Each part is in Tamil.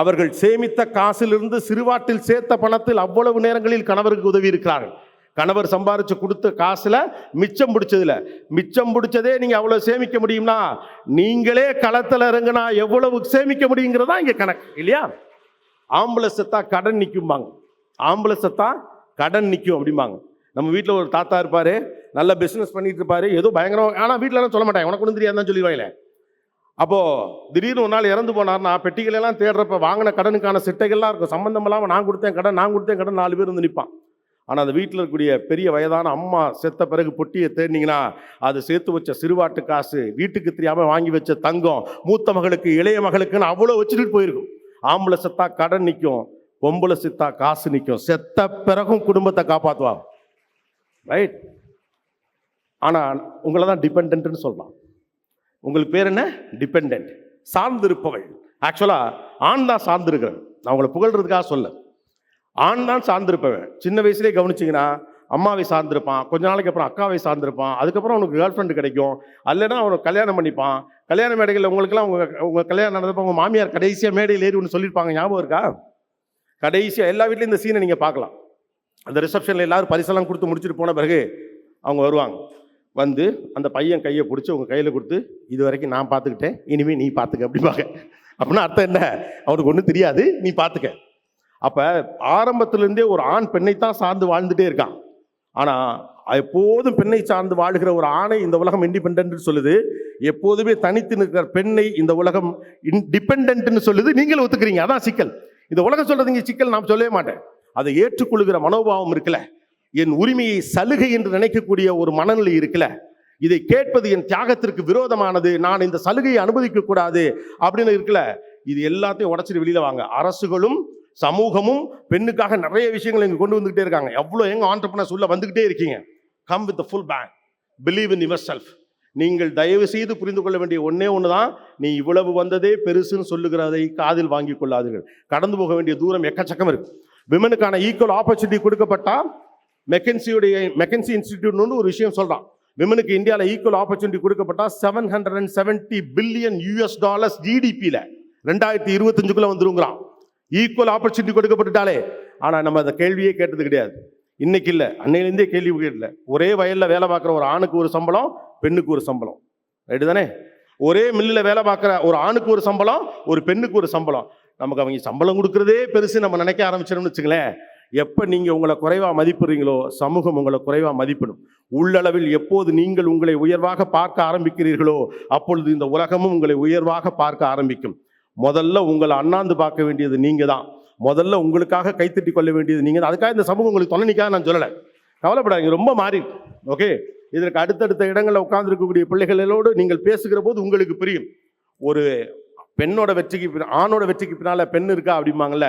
அவர்கள் சேமித்த காசிலிருந்து சிறுவாட்டில் சேர்த்த பணத்தில் அவ்வளவு நேரங்களில் கணவருக்கு உதவி இருக்கிறார்கள் கணவர் சம்பாரித்து கொடுத்த காசில் மிச்சம் பிடிச்சதில். மிச்சம் பிடிச்சதே நீங்கள் அவ்வளோ சேமிக்க முடியும்னா நீங்களே களத்தில் இறங்குனா எவ்வளவு சேமிக்க முடியுங்கிறதா இங்கே கணக்கு இல்லையா? ஆம்பளை செத்தா கடன் நிற்கும்பாங்க ஆம்பளை செத்தா கடன் நிற்கும் அப்படிம்பாங்க. நம்ம வீட்டில் ஒரு தாத்தா இருப்பார் நல்ல பிஸ்னஸ் பண்ணிட்டு இருப்பார் ஏதோ பயங்கரம் ஆனால் வீட்டிலலாம் சொல்ல மாட்டேன் உனக்கு ஒன்றும் தெரியாதுன்னு சொல்லிடுவாங்களே. அப்போது திடீர்னு ஒரு நாள் இறந்து போனார்னா பெட்டிகள் எல்லாம் தேடுறப்ப வாங்கின கடனுக்கான சிட்டைகள்லாம் இருக்கும். சம்மந்தம் இல்லாமல் நான் கொடுத்தேன் கடன் நான் கொடுத்தேன் கடன் நாலு பேர் வந்து நிற்பான் ஆனால் அந்த வீட்டில் இருக்கக்கூடிய பெரிய வயதான அம்மா செத்த பிறகு பொட்டியை தேடினீங்கன்னா அது சேர்த்து வச்ச சிறுவாட்டு காசு வீட்டுக்கு தெரியாமல் வாங்கி வச்ச தங்கம் மூத்த மகளுக்கு இளைய மகளுக்குன்னு அவ்வளோ வச்சுட்டு போயிருக்கும். ஆம்பளை செத்தா கடன் நிற்கும் பொம்பளை செத்தா காசு நிற்கும் செத்த பிறகும் குடும்பத்தை காப்பாற்றுவா ரைட் ஆனால் உங்களை தான் டிபெண்ட்னு சொல்லலாம். உங்களுக்கு பேர் என்ன? டிபெண்ட் சார்ந்திருப்பவள். ஆக்சுவலாக ஆண் தான் சார்ந்திருக்கிறேன் நான் உங்களை புகழ்றதுக்காக சொல்ல ஆண் தான் சார்ந்திருப்பவன் சின்ன வயசுலேயே கவனிச்சிங்கன்னா அம்மாவை சார்ந்திருப்பான். கொஞ்ச நாளைக்கு அப்புறம் அக்காவை சார்ந்திருப்பான். அதுக்கப்புறம் அவனுக்கு கேர்ள் ஃப்ரெண்டு கிடைக்கும். அல்லைன்னா அவனுக்கு கல்யாணம் பண்ணிப்பான். கல்யாண மேடைகளில் உங்களுக்குலாம் உங்கள் உங்கள் கல்யாணம் நடந்தப்போ உங்கள் மாமியார் கடைசியாக மேடையில் ஏறி ஒன்று சொல்லியிருப்பாங்க. ஞாபகம் இருக்கா? கடைசியாக எல்லா வீட்லேயும் இந்த சீனை நீங்கள் பார்க்கலாம். அந்த ரிசப்ஷனில் எல்லாரும் பரிசெல்லாம் கொடுத்து முடிச்சுட்டு போன பிறகு அவங்க வருவாங்க. வந்து அந்த பையன் கையை பிடிச்சி உங்கள் கையில் கொடுத்து இது வரைக்கும் நான் பார்த்துக்கிட்டேன் இனிமேல் நீ பார்த்துக்க அப்படிம்பாங்க. அப்படின்னா அர்த்தம் என்ன? அவனுக்கு ஒன்றும் தெரியாது நீ பார்த்துக்க அப்போ ஆரம்பத்துலேருந்தே ஒரு ஆண் பெண்ணைத்தான் சார்ந்து வாழ்ந்துட்டே இருக்கான். ஆனால் எப்போதும் பெண்ணை சார்ந்து வாழ்கிற ஒரு ஆணை இந்த உலகம் இண்டிபெண்ட்னு சொல்லுது. எப்போதுமே தனித்து நிற்கிற பெண்ணை இந்த உலகம் இன்டிபெண்ட்னு சொல்லுது. நீங்களும் ஒத்துக்கிறீங்க அதான் சிக்கல். இந்த உலகம் சொல்கிறது இங்க சிக்கல் நான் சொல்லவே மாட்டேன். அதை ஏற்றுக்கொள்கிற மனோபாவம் இருக்குல்ல. என் உரிமையை சலுகை என்று நினைக்கக்கூடிய ஒரு மனநிலை இருக்குல்ல? இதை கேட்பது என் தியாகத்திற்கு விரோதமானது. நான் இந்த சலுகையை அனுமதிக்க கூடாது அப்படின்னு இருக்குல்ல? இது எல்லாத்தையும் உடச்சிட்டு வெளியில வாங்க. அரசுகளும் சமூகமும் பெண்ணுக்காக நிறைய விஷயங்கள் இங்க கொண்டு வந்துகிட்டே இருக்காங்க. எவ்வளோ எங்க ஆண்டர்பனர்ஸ் சொல்ல வந்துகிட்டே இருக்கீங்க. Come with full bank believe in yourself நீங்கள் தயவு செய்து புரிந்து கொள்ள வேண்டிய ஒன்றே ஒன்று தான் நீ இவ்வளவு வந்ததே பெருசுன்னு சொல்லுகிறதை காதில் வாங்கி கொள்ளாதீர்கள். கடந்து போக வேண்டிய தூரம் எக்கச்சக்கம் இருக்கு. விமனுக்கான ஈக்குவல் ஆப்பர்ச்சுனிட்டி கொடுக்கப்பட்டா மெக்கன்சியுடைய மெக்கன்சி இன்ஸ்டிடியூட்னு ஒரு விஷயம் சொல்கிறான் விமனுக்கு இந்தியாவில் equal opportunity கொடுக்கப்பட்டா seven hundred and seventy billion US dollars ஜிடிபியில் ரெண்டாயிரத்தி இருபத்தஞ்சுக்குள்ளே வந்துருங்கிறான். Equal opportunity கொடுக்கப்பட்டுட்டாலே. ஆனால் நம்ம அந்த கேள்வியே கேட்டது கிடையாது. இன்னைக்கு இல்லை. அன்னையிலேருந்தே கேள்வி கேட்கல. ஒரே வயலில் வேலை பார்க்குற ஒரு ஆணுக்கு ஒரு சம்பளம் பெண்ணுக்கு ஒரு சம்பளம். ரைட்டு தானே? ஒரே மில்லில் வேலை பார்க்குற ஒரு ஆணுக்கு ஒரு சம்பளம் ஒரு பெண்ணுக்கு ஒரு சம்பளம். நமக்கு அவங்க சம்பளம் கொடுக்குறதே பெருசு நம்ம நினைக்க ஆரம்பிச்சிடணும்னு வச்சுங்களேன். எப்போ நீங்கள் உங்களை குறைவாக மதிப்பிடுறீங்களோ சமூகம் உங்களை குறைவாக மதிப்பிடும். உள்ளளவில் எப்போது நீங்கள் உங்களை உயர்வாக பார்க்க ஆரம்பிக்கிறீர்களோ அப்பொழுது இந்த உலகமும் உங்களை உயர்வாக பார்க்க ஆரம்பிக்கும். முதல்ல உங்களை அண்ணாந்து பார்க்க வேண்டியது நீங்கள் தான் முதல்ல உங்களுக்காக கைத்தட்டி கொள்ள வேண்டியது நீங்கள் தான் அதுக்காக இந்த சமூகம் உங்களுக்கு தொலைனிக்காக நான் சொல்லலை. கவலைப்படாதீங்க ரொம்ப மாறி ஓகே? இதற்கு அடுத்தடுத்த இடங்களில் உட்கார்ந்துருக்கக்கூடிய பிள்ளைகளோடு நீங்கள் பேசுகிற போது உங்களுக்கு புரியும். ஒரு பெண்ணோட வெற்றிக்கு ஆணோட வெற்றிக்கு பின்னால் பெண் இருக்கா அப்படிம்பாங்கல்ல?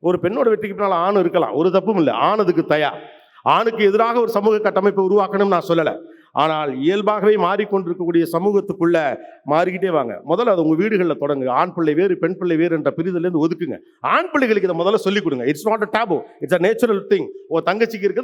ஒரு பெண்ணோட வெற்றிக்கு பின்னால் ஆணும் இருக்கலாம். ஒரு தப்பும் இல்லை. ஆணதுக்கு தயார் ஆணுக்கு எதிராக ஒரு சமூக கட்டமைப்பை உருவாக்கணும்னு நான் சொல்லலை. ஆனால் இயல்பாகவே மாறிக்கொண்டிருக்கக்கூடிய சமூகத்துக்குள்ள மாறிக்கிட்டே வாங்க. முதல்ல அது உங்க வீடுகளில் தொடங்கு. ஆண் பிள்ளை வேறு பெண் பிள்ளை வேறு என்ற பிரிதலேருந்து ஒதுக்குங்க. ஆண் பிள்ளைகளுக்கு இதை முதல்ல சொல்லிக் கொடுங்க. It's not a taboo it's a natural thing ஓ தங்கச்சிக்கு இருக்கு